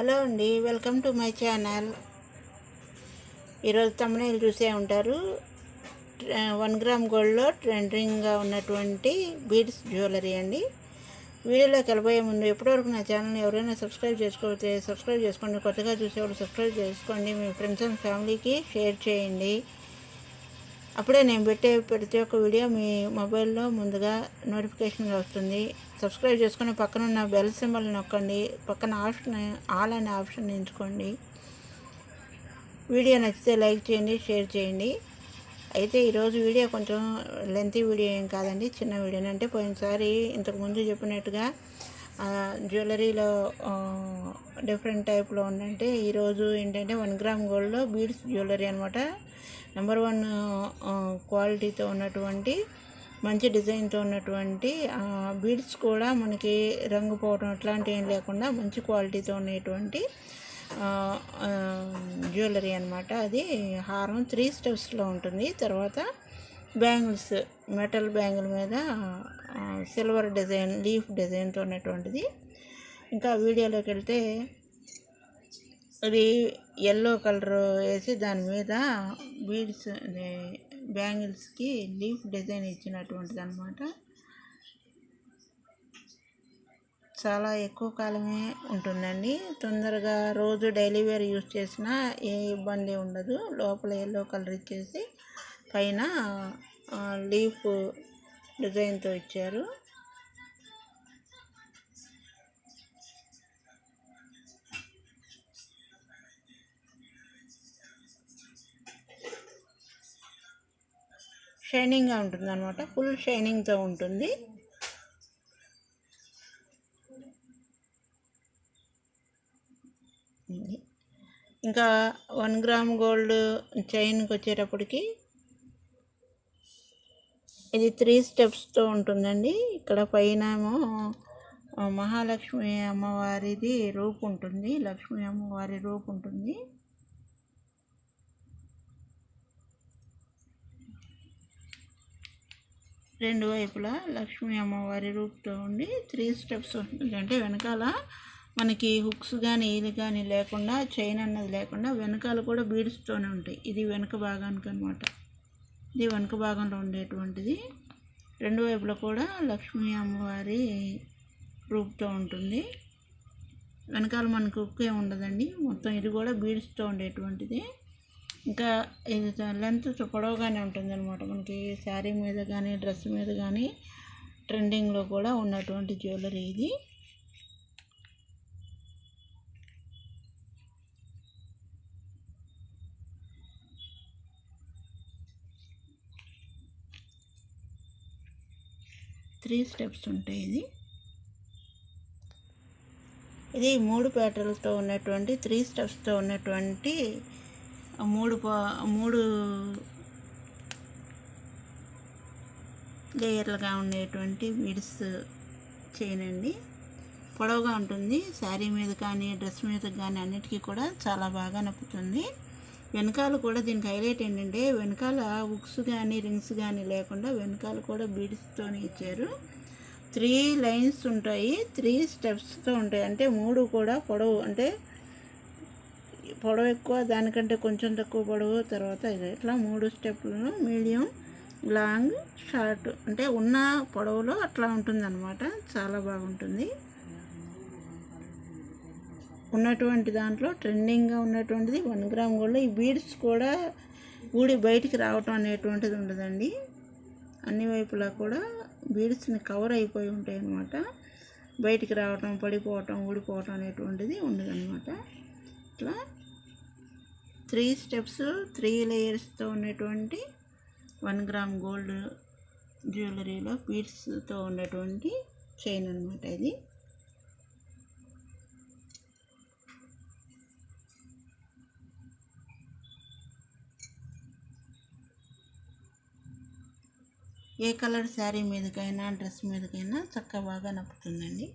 Hello అండి welcome to my channel. ఈరోజు తమ్మునేలు చూసే ఉంటారు. వన్ గ్రామ్ గోల్డ్లో ట్రెండింగ్గా ఉన్నటువంటి బీడ్స్ జ్యువెలరీ అండి. వీడియోలోకి వెళ్ళబోయే ముందు ఎప్పటివరకు నా ఛానల్ని ఎవరైనా సబ్స్క్రైబ్ చేసుకోకపోతే సబ్స్క్రైబ్ చేసుకోండి. కొత్తగా చూసేవాళ్ళు సబ్స్క్రైబ్ చేసుకోండి. మీ ఫ్రెండ్స్ అండ్ ఫ్యామిలీకి షేర్ చేయండి. అప్పుడే నేను పెట్టే ప్రతి ఒక్క వీడియో మీ మొబైల్లో ముందుగా నోటిఫికేషన్గా వస్తుంది. సబ్స్క్రైబ్ చేసుకుని పక్కన ఉన్న బెల్ సింబల్ నొక్కండి. పక్కన ఆప్షన్ ఆల్ అనే ఆప్షన్ ఎంచుకోండి. వీడియో నచ్చితే లైక్ చేయండి షేర్ చేయండి. అయితే ఈరోజు వీడియో కొంచెం లెంతీ వీడియో ఏం కాదండి చిన్న వీడియో అంటే పోయినసారి ఇంతకుముందు చెప్పినట్టుగా జ్యువెలరీలో డిఫరెంట్ టైప్లో ఉందంటే ఈరోజు ఏంటంటే వన్ గ్రామ్ గోల్డ్లో బీడ్స్ జ్యువెలరీ అనమాట నెంబర్ వన్ క్వాలిటీతో ఉన్నటువంటి మంచి డిజైన్తో ఉన్నటువంటి బీడ్స్ కూడా మనకి రంగు పోవడం అట్లాంటివి ఏం లేకుండా మంచి క్వాలిటీతో ఉండేటువంటి జ్యువెలరీ అనమాట అది హారం త్రీ స్టెప్స్లో ఉంటుంది. తర్వాత బ్యాంగిల్స్ మెటల్ బ్యాంగిల్ మీద సిల్వర్ డిజైన్ లీఫ్ డిజైన్తో ఉన్నటువంటిది. ఇంకా వీడియోలోకి వెళ్తే ఇది ఎల్లో కలర్ వేసి దాని మీద బీడ్స్ బ్యాంగిల్స్కి లీఫ్ డిజైన్ ఇచ్చినటువంటిది అనమాట చాలా ఎక్కువ కాలమే ఉంటుందండి. తొందరగా రోజు డైలీ వేర్ యూస్ చేసినా ఏ ఇబ్బంది ఉండదు. లోపల ఎల్లో కలర్ ఇచ్చేసి పైన లీఫ్ డిజైన్తో ఇచ్చారు. షైనింగ్గా ఉంటుంది అనమాట ఫుల్ షైనింగ్తో ఉంటుంది. ఇంకా వన్ గ్రామ్ గోల్డ్ చైన్కి వచ్చేటప్పటికి ఇది త్రీ స్టెప్స్తో ఉంటుందండి. ఇక్కడ పైన ఏమో మహాలక్ష్మి అమ్మవారిది రూపు ఉంటుంది. లక్ష్మీ అమ్మవారి రూపు ఉంటుంది. రెండు వైపులా లక్ష్మీ అమ్మవారి రూపుతో ఉండి త్రీ స్టెప్స్ ఉంటుంది. అంటే వెనకాల మనకి హుక్స్ కానీ ఇది కానీ లేకుండా చైన్ అన్నది లేకుండా వెనకాల కూడా బీడ్స్తోనే ఉంటాయి. ఇది వెనక భాగానికి అనమాట ఇది వెనక భాగంలో ఉండేటువంటిది. రెండు వైపులా కూడా లక్ష్మీ అమ్మవారి రూపుతో ఉంటుంది. వెనకాల మనకు హుక్ ఏమి ఉండదండి. మొత్తం ఇది కూడా బీడ్స్తో ఉండేటువంటిది. ఇంకా ఇది లెంత్ పొడవుగానే ఉంటుంది అనమాట మనకి శారీ మీద కానీ డ్రెస్ మీద కానీ ట్రెండింగ్లో కూడా ఉన్నటువంటి జ్యువెలరీ ఇది. త్రీ స్టెప్స్ ఉంటాయి ఇది. ఇది మూడు పేటలతో ఉన్నటువంటి త్రీ స్టెప్స్తో ఉన్నటువంటి మూడు మూడు లేయర్లుగా ఉండేటువంటి బీడ్స్ చైన్ అండి. పొడవుగా ఉంటుంది. శారీ మీద కానీ డ్రెస్ మీద కానీ అన్నిటికీ కూడా చాలా బాగా నప్పుతుంది. వెనకాల కూడా దీనికి హైలైట్ ఏంటంటే వెనకాల ఉక్స్ కానీ రింగ్స్ కానీ లేకుండా వెనకాల కూడా బీడ్స్తోనే ఇచ్చారు. త్రీ లైన్స్ ఉంటాయి. త్రీ స్టెప్స్తో ఉంటాయి. అంటే మూడు కూడా పొడవు అంటే పొడవు ఎక్కువ దానికంటే కొంచెం తక్కువ పొడవు తర్వాత ఇది. ఇట్లా మూడు స్టెప్లను మీడియం లాంగ్ షార్ట్. అంటే ఉన్న పొడవులో అట్లా ఉంటుందన్నమాట. చాలా బాగుంటుంది. ఉన్నటువంటి దాంట్లో ట్రెండింగ్గా ఉన్నటువంటిది వన్ గ్రామ్ గోల్డ్. ఈ బీడ్స్ కూడా ఊడి బయటికి రావటం అనేటువంటిది ఉండదండి. అన్ని వైపులా కూడా బీడ్స్ని కవర్ అయిపోయి ఉంటాయి అన్నమాట బయటికి రావటం పడిపోవటం ఊడిపోవటం అనేటువంటిది ఉండదన్నమాట. ఇట్లా త్రీ స్టెప్స్ త్రీ లేయర్స్తో ఉన్నటువంటి వన్ గ్రామ్ గోల్డ్ జ్యువెలరీలో బీడ్స్తో ఉన్నటువంటి చైన్ అనమాట ఇది. ఏ కలర్ శారీ మీదకైనా డ్రెస్ మీదకైనా చక్కగా బాగా నప్పుతుందండి.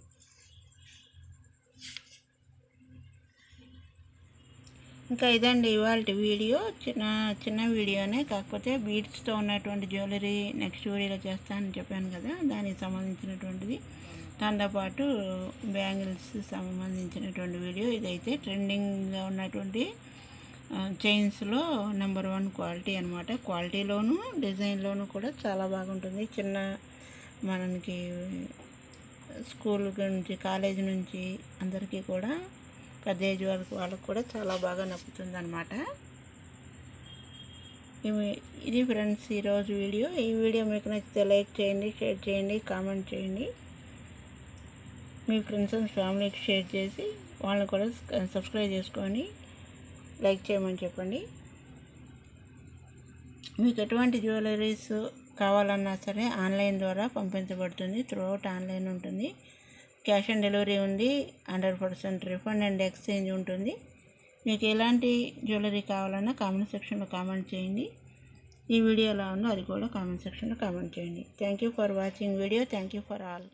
ఇంకా ఇదండి ఇవాళ వీడియో. చిన్న చిన్న వీడియోనే కాకపోతే బీడ్స్తో ఉన్నటువంటి జ్యువెలరీ నెక్స్ట్ వీడియోలో చేస్తానని చెప్పాను కదా దానికి సంబంధించినటువంటిది. దాంతోపాటు బ్యాంగిల్స్ సంబంధించినటువంటి వీడియో. ఇదైతే ట్రెండింగ్గా ఉన్నటువంటి చైన్స్లో నెంబర్ వన్ క్వాలిటీ అనమాట క్వాలిటీలోను డిజైన్లోనూ కూడా చాలా బాగుంటుంది. చిన్న మనకి స్కూల్ నుంచి కాలేజ్ నుంచి అందరికీ కూడా పెద్ద ఏజ్ వాళ్ళకి వాళ్ళకు కూడా చాలా బాగా నప్పుతుంది అనమాట ఇది ఫ్రెండ్స్ ఈరోజు వీడియో. ఈ వీడియో మీకు నచ్చితే లైక్ చేయండి షేర్ చేయండి కామెంట్ చేయండి. మీ ఫ్రెండ్స్ అండ్ ఫ్యామిలీకి షేర్ చేసి వాళ్ళని కూడా సబ్స్క్రైబ్ చేసుకొని లైక్ చేయమని చెప్పండి. మీకు ఎటువంటి జ్యువెలరీస్ కావాలన్నా సరే ఆన్లైన్ ద్వారా పంపించబడుతుంది. త్రూఅవుట్ ఆన్లైన్ ఉంటుంది. క్యాష్ ఆన్ డెలివరీ ఉంది hundred percent refund and exchange ఉంటుంది. మీకు ఎలాంటి జ్యువెలరీ కావాలన్నా కామెంట్ సెక్షన్లో కామెంట్ చేయండి. ఈ వీడియో ఎలా ఉందో అది కూడా కామెంట్ సెక్షన్లో కామెంట్ చేయండి. Thank you for watching video thank you for all